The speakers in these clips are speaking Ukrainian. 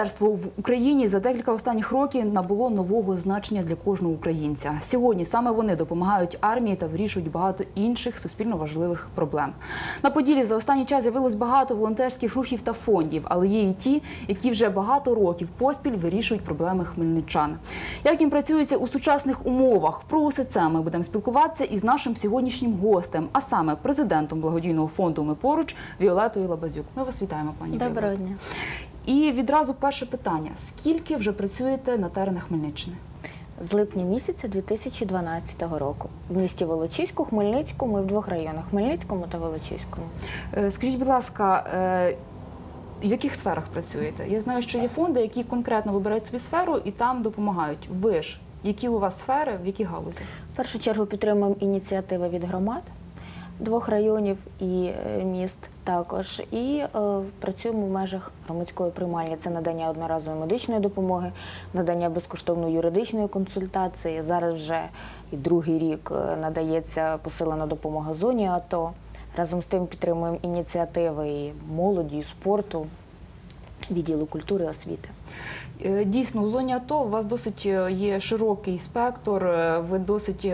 Волонтерство в Україні за декілька останніх років набуло нового значення для кожного українця. Сьогодні саме вони допомагають армії та вирішують багато інших суспільно важливих проблем. На поділі за останній час з'явилось багато волонтерських рухів та фондів, але є і ті, які вже багато років поспіль вирішують проблеми хмельничан. Як їм працюється у сучасних умовах? Про усе це ми будемо спілкуватися із нашим сьогоднішнім гостем, а саме президентом благодійного фонду Ми поруч Віолетою Лабазюк. Ми вас вітаємо, пані Доброго дня. І відразу перше питання: скільки вже працюєте на теренах Хмельниччини? З липня місяця 2012 року в місті Волочиську, Хмельницькому і в двох районах Хмельницькому та Волочиському. Е, Скажіть, будь ласка, е, в яких сферах працюєте? Я знаю, що є фонди, які конкретно вибирають собі сферу і там допомагають. Ви ж які у вас сфери, в якій галузі? В першу чергу підтримуємо ініціативи від громад двох районів і е, міст також. І е, працюємо в межах громадської приймальні. Це надання одноразової медичної допомоги, надання безкоштовної юридичної консультації. Зараз вже і другий рік е, надається посилена допомога зоні АТО. Разом з тим підтримуємо ініціативи і молоді, і спорту, відділу культури освіти. Е, Дійсно, у зоні АТО у вас досить є широкий спектр, ви досить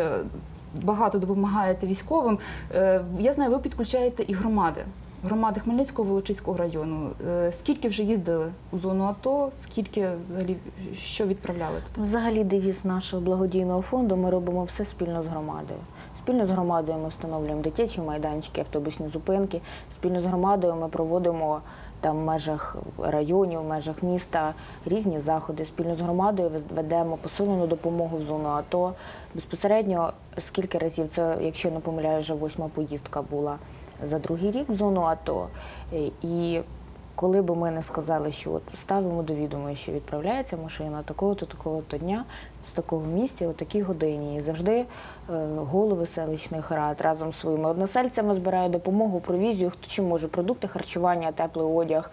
багато допомагаєте військовим. Е, Я знаю, ви підключаєте і громади. Громади Хмельницького Волочиського району. Е, Скільки вже їздили у зону АТО? Скільки взагалі що відправляли туди? Взагалі, девіз нашого благодійного фонду ми робимо все спільно з громадою. Спільно з громадою ми встановлюємо дитячі майданчики, автобусні зупинки. Спільно з громадою ми проводимо там в межах районів, в межах міста різні заходи. Спільно з громадою ведемо посилену допомогу в зону АТО. Безпосередньо скільки разів це, якщо не помиляю, вже восьма поїздка була за другий рік в зону АТО. Е, І коли би ми не сказали, що от ставимо до відома, що відправляється машина такого-то, такого-то дня з такого місця, о такій годині. І завжди е, голови селищних рад разом з своїми односельцями збирають допомогу, провізію, хто чи може продукти харчування, теплий одяг,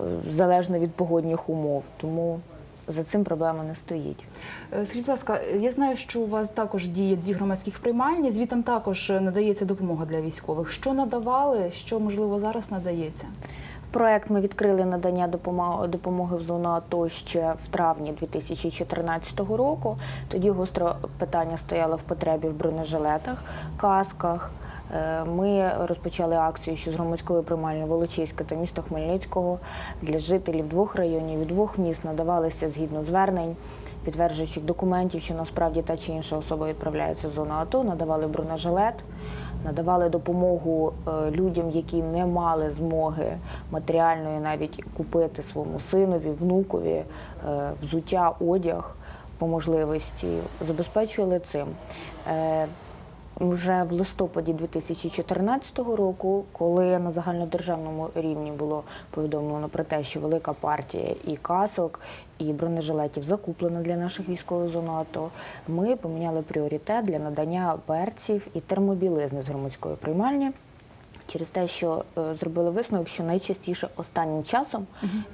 е, залежно від погодних умов. Тому за цим проблема не стоїть. Е, Скажіть, будь ласка, я знаю, що у вас також діє дві громадських приймальні. Звітом також надається допомога для військових. Що надавали, що можливо зараз надається? Проект ми відкрили надання допомоги в зону АТО ще в травні 2014 року. Тоді гостро питання стояло в потребі в бронежилетах, касках. Е, Ми розпочали акцію, що з громадської приймальні Волочиська та міста Хмельницького для жителів двох районів і двох міст надавалися згідно звернень, підтверджуючих документів, що насправді та чи інша особа відправляється в зону АТО, надавали бронежилет, надавали допомогу е, людям, які не мали змоги матеріальної навіть купити своєму синові, внукові е, взуття, одяг по можливості, забезпечували цим. Вже в листопаді 2014 року, коли на загальнодержавному рівні було повідомлено про те, що велика партія і касок, і бронежилетів закуплена для наших військових зон АТО, ми поміняли пріоритет для надання берців і термобілизни з громадської приймальні. Через те, що е, зробили висновок, що найчастіше останнім часом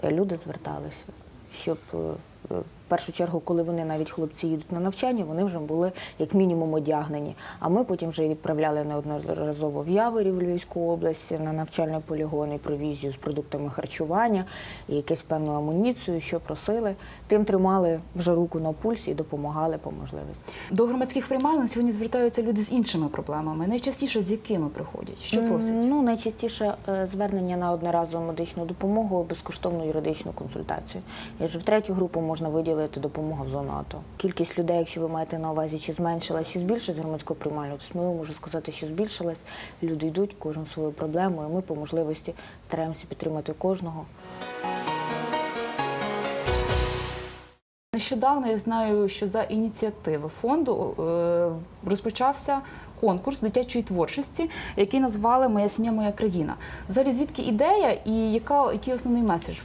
е, люди зверталися, щоб е, в першу чергу, коли вони навіть хлопці їдуть на навчання, вони вже були як мінімум одягнені. А ми потім вже відправляли неодноразово в Яворі в Львівську область на навчальний полігон і провізію з продуктами харчування і якусь певну амуніцію, що просили. Тим тримали вже руку на пульсі і допомагали по можливості. До громадських приймалень сьогодні звертаються люди з іншими проблемами. Найчастіше з якими приходять? Що просять? Ну, найчастіше е, звернення на одноразову медичну допомогу, безкоштовну юридичну консультацію. І вже в третю групу можна виділити допомогу в зону АТО. Кількість людей, якщо ви маєте на увазі, чи зменшилась, чи збільшилась громадського приймальну, то сміливо можу сказати, що збільшилась. Люди йдуть, кожен свою проблему, і ми по можливості стараємося підтримати кожного. Нещодавно я знаю, що за ініціативи фонду е, розпочався конкурс дитячої творчості, який назвали Моя сім'я, моя країна. Взагалі, звідки ідея і яка, який основний меседж?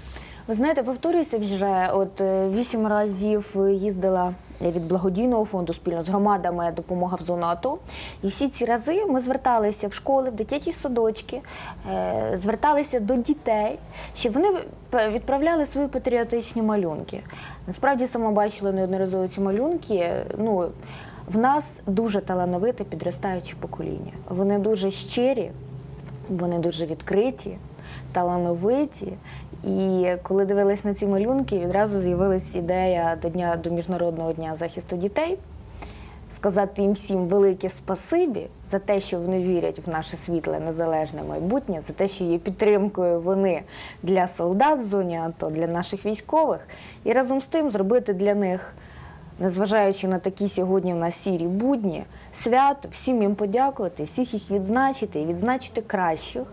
Ви знаєте, повторююся вже. От е, вісім разів їздила від благодійного фонду спільно з громадами допомога в зону АТО. І всі ці рази ми зверталися в школи, в дитячі садочки, е, зверталися до дітей, щоб вони відправляли свої патріотичні малюнки. Насправді сама бачила неодноразово ці малюнки. Ну, в нас дуже талановите підростаюче покоління. Вони дуже щирі, вони дуже відкриті, талановиті І коли дивились на ці малюнки, відразу з'явилась ідея до дня до міжнародного дня захисту дітей. Сказати їм всім велике спасибі за те, що вони вірять в наше світле незалежне майбутнє, за те, що є підтримкою вони для солдат в зоні АТО, для наших військових, і разом з тим зробити для них, незважаючи на такі сьогодні в нас сірі будні, свят, всім їм подякувати, всіх їх відзначити і відзначити кращих.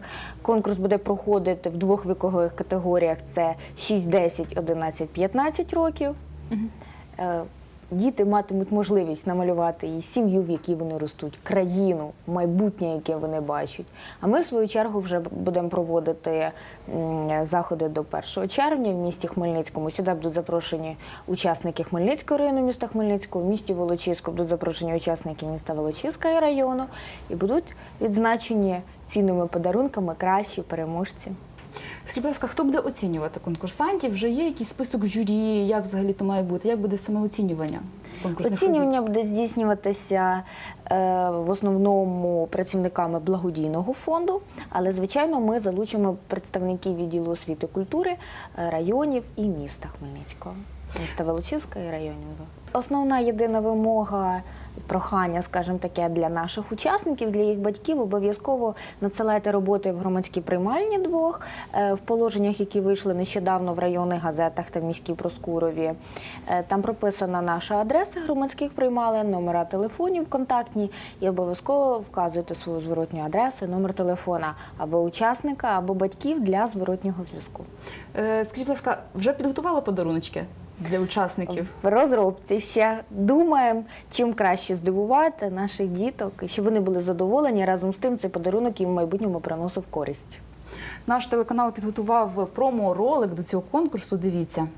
Конкурс буде проходити в двох вікових категоріях: це 6, 10, 11, 15 років. Е, Діти матимуть можливість намалювати і сім'ю, в якій вони ростуть, країну, майбутнє, яке вони бачать. А ми, в свою чергу, вже будемо проводити заходи до 1 червня в місті Хмельницькому. Сюди будуть запрошені учасники Хмельницького району міста Хмельницького, в місті Волочиську будуть запрошені учасники міста Волочиська і району і будуть відзначені цінними подарунками кращі переможці. Скажіть, будь ласка, хто буде оцінювати конкурсантів? Вже є якийсь список журі, як взагалі то має бути? Як буде саме оцінювання? Буде здійснюватися е, в основному працівниками благодійного фонду, але звичайно ми залучимо представників відділу освіти культури е, районів і міста Хмельницького, міста Волочиська і районів. Основна єдина вимога. Прохання, скажімо таке, для наших учасників, для їх батьків обов'язково надсилайте роботи в громадські приймальні двох е, в положеннях, які вийшли нещодавно в районних газетах та в міській Проскурові. Е, Там прописана наша адреса громадських приймалень, номера телефонів контактні і обов'язково вказуйте свою зворотню адресу, номер телефона або учасника, або батьків для зворотнього зв'язку. Е, Скажіть, будь ласка, вже підготували подаруночки для учасників? В розробці ще думаємо, чим краще здивувати наших діток, щоб вони були задоволені. Разом з тим цей подарунок їм в майбутньому приносив користь. Наш телеканал підготував промо-ролик до цього конкурсу. Дивіться.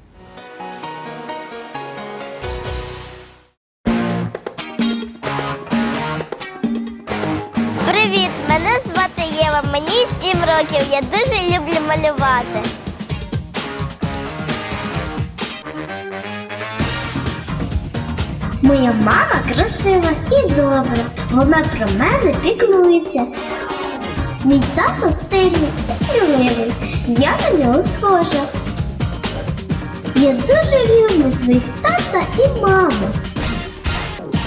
Привіт! Мене звати Єва, мені 7 років. Я дуже люблю малювати. Моя мама красива і добра. Вона про мене піклується. Мій тато сильний і сміливий. Я на нього схожа. Я дуже люблю своїх тата і маму.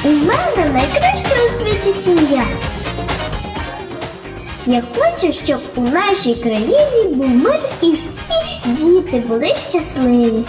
У мене найкраща у світі сім'я. Я хочу, щоб у нашій країні був мир і всі діти були щасливі.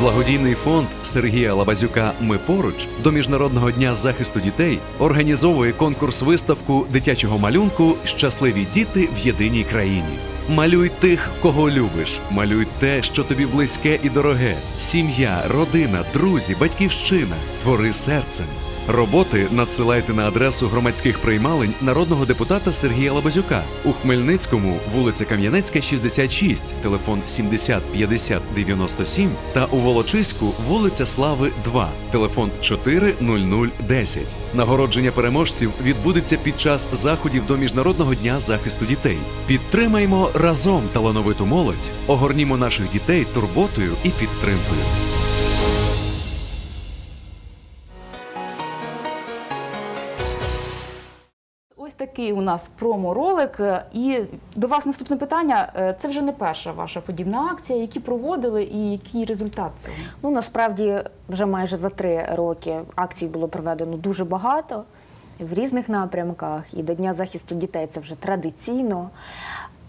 Благодійний фонд Сергія Лабазюка Ми поруч до Міжнародного дня захисту дітей організовує конкурс-виставку дитячого малюнку Щасливі діти в єдиній країні. Малюй тих, кого любиш, малюй те, що тобі близьке і дороге: сім'я, родина, друзі, батьківщина. Твори серцем. Роботи надсилайте на адресу громадських приймалень народного депутата Сергія Лабазюка у Хмельницькому, вулиця Кам'янецька, 66, телефон 70 50 97 та у Волочиську, вулиця Слави 2, телефон 40010. Нагородження переможців відбудеться під час заходів до Міжнародного дня захисту дітей. Підтримаймо разом талановиту молодь, огорнімо наших дітей турботою і підтримкою. Такий у нас промо-ролик. Е, І до вас наступне питання. Е, Це вже не перша ваша подібна акція. Які проводили і який результат цього? Ну насправді вже майже за три роки акцій було проведено дуже багато в різних напрямках. І до Дня захисту дітей це вже традиційно.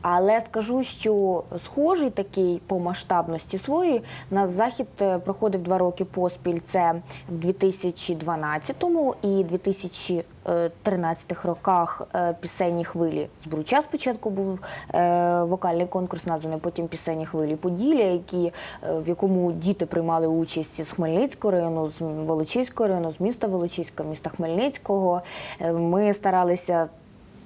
Але скажу, що схожий такий по масштабності своєї у нас захід е, проходив два роки поспіль. Це в 2012 і 2013 роках е, пісенні хвилі з Бруча спочатку був е, вокальний конкурс, названий потім пісенні хвилі Поділля, які, в якому діти приймали участь з Хмельницького району, з Волочиського району, з міста Волочиська, міста Хмельницького. Ми старалися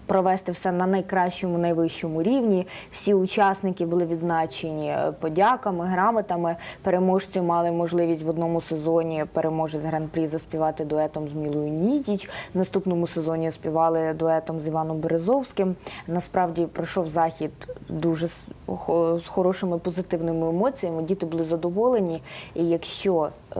провести все на найкращому, найвищому рівні. Всі учасники були відзначені е, подяками, грамотами. Переможці мали можливість в одному сезоні переможець гран-прі заспівати дуетом з Мілою Нітіч. В наступному сезоні співали дуетом з Іваном Березовським. Насправді пройшов захід дуже з хорошими позитивними емоціями. Діти були задоволені. І якщо е,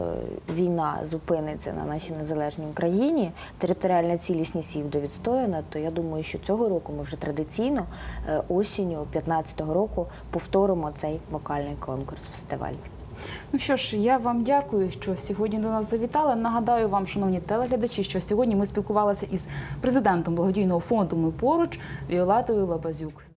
війна зупиниться на нашій незалежній Україні, територіальна цілісність її буде відстояна, то я думаю, що що цього року ми вже традиційно е, осінню 15-го року повторимо цей вокальний конкурс фестиваль. Ну що ж, я вам дякую, що сьогодні до нас завітали. Нагадаю вам, шановні телеглядачі, що сьогодні ми спілкувалися із президентом благодійного фонду Ми поруч Віолатою Лабазюк.